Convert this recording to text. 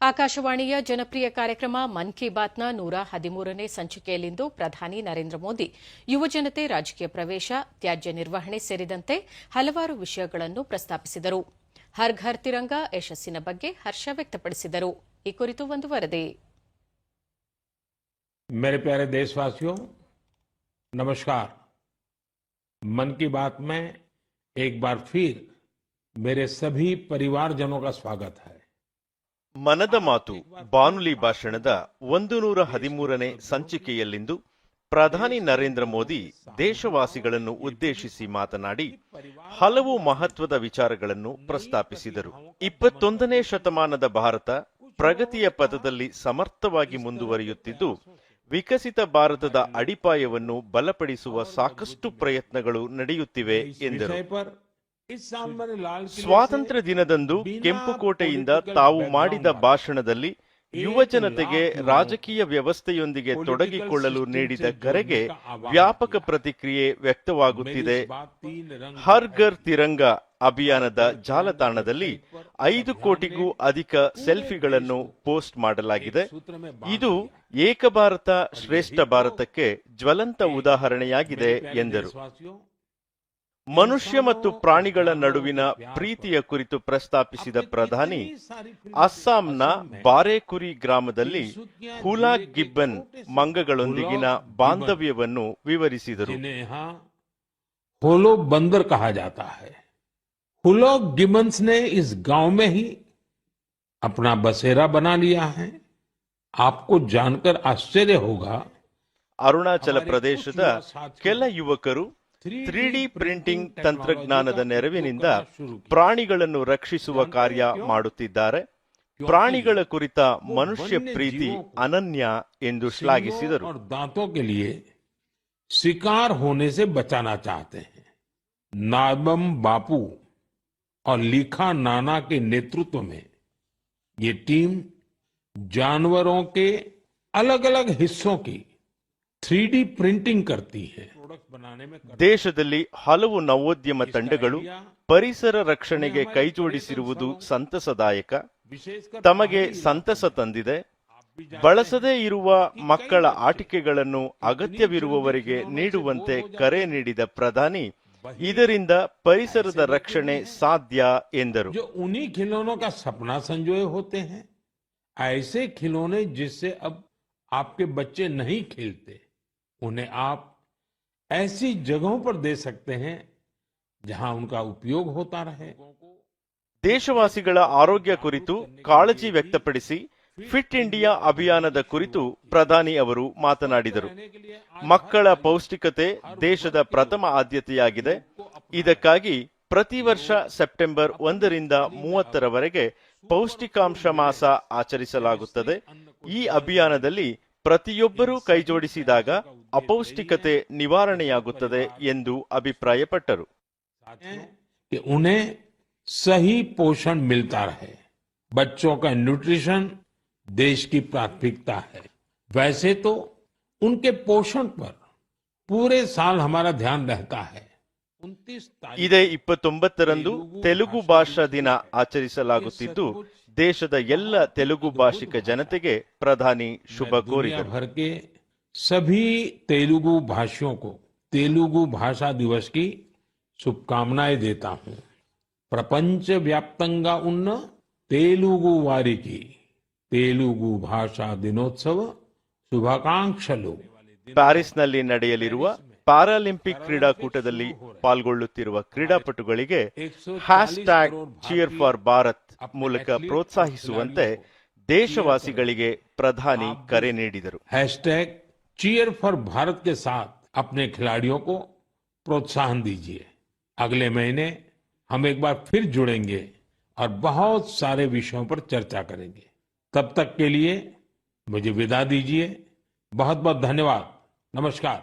ಆಕಾಶವಾಣಿಯ ಜನಪ್ರಿಯ ಕಾರ್ಯಕ್ರಮ ಮನ್ ಕಿ ಬಾತ್ನ ನೂರ ಹದಿಮೂರನೇ ಸಂಚಿಕೆಯಲ್ಲಿಂದು ಪ್ರಧಾನಿ ನರೇಂದ್ರ ಮೋದಿ ಯುವಜನತೆ ರಾಜಕೀಯ ಪ್ರವೇಶ ತ್ಯಾಜ್ಯ ನಿರ್ವಹಣೆ ಸೇರಿದಂತೆ ಹಲವಾರು ವಿಷಯಗಳನ್ನು ಪ್ರಸ್ತಾಪಿಸಿದರು ಹರ್ ಘರ್ ತಿರಂಗ ಯಶಸ್ಸಿನ ಬಗ್ಗೆ ಹರ್ಷ ವ್ಯಕ್ತಪಡಿಸಿದರು ಈ ಕುರಿತು ಒಂದು ವರದಿ मेरे प्यारे देशवासियों नमस्कार मन की बात में एक बार फिर मेरे सभी परिवारजनों का स्वागत है ಮನದ ಮಾತು ಬಾನುಲಿ ಭಾಷಣದ ಒಂದು ನೂರ ಹದಿಮೂರನೇ ಸಂಚಿಕೆಯಲ್ಲಿಂದು ಪ್ರಧಾನಿ ನರೇಂದ್ರ ಮೋದಿ ದೇಶವಾಸಿಗಳನ್ನು ಉದ್ದೇಶಿಸಿ ಮಾತನಾಡಿ ಹಲವು ಮಹತ್ವದ ವಿಚಾರಗಳನ್ನು ಪ್ರಸ್ತಾಪಿಸಿದರು. ಇಪ್ಪತ್ತೊಂದನೇ ಶತಮಾನದ ಭಾರತ ಪ್ರಗತಿಯ ಪಥದಲ್ಲಿ ಸಮರ್ಥವಾಗಿ ಮುಂದುವರಿಯುತ್ತಿದ್ದು, ವಿಕಸಿತ ಭಾರತದ ಅಡಿಪಾಯವನ್ನು ಬಲಪಡಿಸುವ ಸಾಕಷ್ಟು ಪ್ರಯತ್ನಗಳು ನಡೆಯುತ್ತಿವೆ ಎಂದರು. ಸ್ವಾತಂತ್ರ್ಯ ದಿನದಂದು ಕೆಂಪುಕೋಟೆಯಿಂದ ತಾವು ಮಾಡಿದ ಭಾಷಣದಲ್ಲಿ ಯುವ ಜನತೆಗೆ ರಾಜಕೀಯ ವ್ಯವಸ್ಥೆಯೊಂದಿಗೆ ತೊಡಗಿಕೊಳ್ಳಲು ನೀಡಿದ ಕರೆಗೆ ವ್ಯಾಪಕ ಪ್ರತಿಕ್ರಿಯೆ ವ್ಯಕ್ತವಾಗುತ್ತಿದೆ. ಹರ್ ಘರ್ ತಿರಂಗ ಅಭಿಯಾನದ ಜಾಲತಾಣದಲ್ಲಿ ಐದು ಕೋಟಿಗೂ ಅಧಿಕ ಸೆಲ್ಫಿಗಳನ್ನು ಪೋಸ್ಟ್ ಮಾಡಲಾಗಿದೆ. ಇದು ಏಕ ಭಾರತ ಶ್ರೇಷ್ಠ ಭಾರತಕ್ಕೆ ಜ್ವಲಂತ ಉದಾಹರಣೆಯಾಗಿದೆ ಎಂದರು. ಮನುಷ್ಯ ಮತ್ತು ಪ್ರಾಣಿಗಳ ನಡುವಿನ ಪ್ರೀತಿಯ ಕುರಿತು ಪ್ರಸ್ತಾಪಿಸಿದ ಪ್ರಧಾನಿ ಅಸ್ಸಾಂನ ಬಾರೇಕುರಿ ಗ್ರಾಮದಲ್ಲಿ ಹುಲಾ ಗಿಬ್ಬನ್ ಮಂಗಗಳೊಂದಿಗಿನ ಬಾಂಧವ್ಯವನ್ನು ವಿವರಿಸಿದರು जिन्हें यहाँ होलो बंदर कहा जाता है हुलो गिबन्स ने इस गांव में ही अपना बसेरा बना लिया है आपको जानकर आश्चर्य होगा ಅರುಣಾಚಲ ಪ್ರದೇಶದ ಕೆಲ ಯುವಕರು ತ್ರೀ ಡಿ ಪ್ರಿಂಟಿಂಗ್ ತಂತ್ರಜ್ಞಾನದ ನೆರವಿನಿಂದ ಪ್ರಾಣಿಗಳನ್ನು ರಕ್ಷಿಸುವ ಕಾರ್ಯ ಮಾಡುತ್ತಿದ್ದಾರೆ ಪ್ರಾಣಿಗಳ ಕುರಿತ ಮನುಷ್ಯ ಪ್ರೀತಿ ಅನನ್ಯ ಎಂದು ಶ್ಲಾಘಿಸಿದರು और दांतों के लिए शिकार होने से बचाना चाहते हैं नादम बापू और लिखा नाना के नेतृत्व में ये टीम जानवरों के अलग अलग हिस्सों की थ्री डी प्रिंटिंग करती है प्रोडक्ट बनाने में करती ದೇಶದಲ್ಲಿ ಹಲವು ನವೋದ್ಯಮ ತಂಡಗಳು ಪರಿಸರ ರಕ್ಷಣೆಗೆ ಕೈಜೋಡಿಸಿರುವುದು ಸಂತಸದಾಯಕ विशेषकर ತಮಗೆ ಸಂತಸ ತಂದಿದೆ ಬಳಸದೇ ಇರುವ ಮಕ್ಕಳ ಆಟಿಕೆಗಳನ್ನು ಅಗತ್ಯವಿರುವವರಿಗೆ ನೀಡುವಂತೆ ಕರೆ ನೀಡಿದ ಪ್ರಧಾನಿ ಇದರಿಂದ ಪರಿಸರದ ರಕ್ಷಣೆ ಸಾಧ್ಯ ಎಂದರು जो उन्हीं खिलौनों का सपना संजोए होते हैं ऐसे खिलौने जिससे अब आपके बच्चे नहीं खेलते उन्हें आप ऐसी जगहों पर दे सकते हैं जहां उनका उपयोग होता रहे ದೇಶವಾಸಿಗಳ ಆರೋಗ್ಯ ಕುರಿತು ಕಾಳಜಿ ವ್ಯಕ್ತಪಡಿಸಿ ಫಿಟ್ ಇಂಡಿಯಾ ಅಭಿಯಾನದ ಕುರಿತು ಪ್ರಧಾನಿ ಅವರು ಮಾತನಾಡಿದರು ಮಕ್ಕಳ ಪೌಷ್ಟಿಕತೆ ದೇಶದ ಪ್ರಥಮ ಆದ್ಯತೆಯಾಗಿದೆ ಇದಕ್ಕಾಗಿ ಪ್ರತಿ ವರ್ಷ ಸೆಪ್ಟೆಂಬರ್ ಒಂದರಿಂದ ಮೂವತ್ತರವರೆಗೆ ಪೌಷ್ಟಿಕಾಂಶ ಮಾಸ ಆಚರಿಸಲಾಗುತ್ತದೆ ಈ ಅಭಿಯಾನದಲ್ಲಿ ಪ್ರತಿಯೊಬ್ಬರೂ ಕೈಜೋಡಿಸಿದಾಗ ಅಪೌಷ್ಟಿಕತೆ ನಿವಾರಣೆಯಾಗುತ್ತದೆ ಎಂದು ಅಭಿಪ್ರಾಯಪಟ್ಟರು कि उन्हें सही पोषण मिलता रहे बच्चों का न्यूट्रिशन देश की प्राथमिकता है वैसे तो उनके पोषण पर पूरे साल हमारा ध्यान रहता है उनतीस ಇದೇ ಇಪ್ಪತ್ತೊಂಬತ್ತರಂದು ತೆಲುಗು ಭಾಷಾ ದಿನ ಆಚರಿಸಲಾಗುತ್ತಿದ್ದು ದೇಶದ ಎಲ್ಲ ತೆಲುಗು ಭಾಷಿಕ ಜನತೆಗೆ ಪ್ರಧಾನಿ ಶುಭ ಕೋರಿದರು. ಸಭಿ ತೆಲುಗು ಭಾಷೆಯೋ ತೆಲುಗು ಭಾಷಾ ದಿವಸ ಕಿ ಶುಭಕಾಮನಾಯ ದೇತಾ ಹೂ. ಪ್ರಪಂಚ ವ್ಯಾಪ್ತಂಗ ಉನ್ನ ತೆಲುಗು ವಾರಿಗೆ ತೆಲುಗು ಭಾಷಾ ದಿನೋತ್ಸವ ಶುಭಾಕಾಂಕ್ಷಲು. ಪ್ಯಾರಿಸ್ನಲ್ಲಿ ನಡೆಯಲಿರುವ ಪ್ಯಾರಾಲಿಂಪಿಕ್ ಕ್ರೀಡಾಕೂಟದಲ್ಲಿ ಪಾಲ್ಗೊಳ್ಳುತ್ತಿರುವ ಕ್ರೀಡಾಪಟುಗಳಿಗೆ hashtag cheer for Bharat ಮೂಲಕ ಪ್ರೋತ್ಸಾಹಿಸುವಂತೆ ದೇಶವಾಸಿಗಳಿಗೆ ಪ್ರಧಾನಿ ಕರೆ ನೀಡಿದರು हैशटैग चीयर फॉर भारत के साथ अपने खिलाड़ियों को प्रोत्साहन दीजिए अगले महीने हम एक बार फिर जुड़ेंगे और बहुत सारे विषयों पर चर्चा करेंगे तब तक के लिए मुझे विदा दीजिए बहुत बहुत धन्यवाद नमस्कार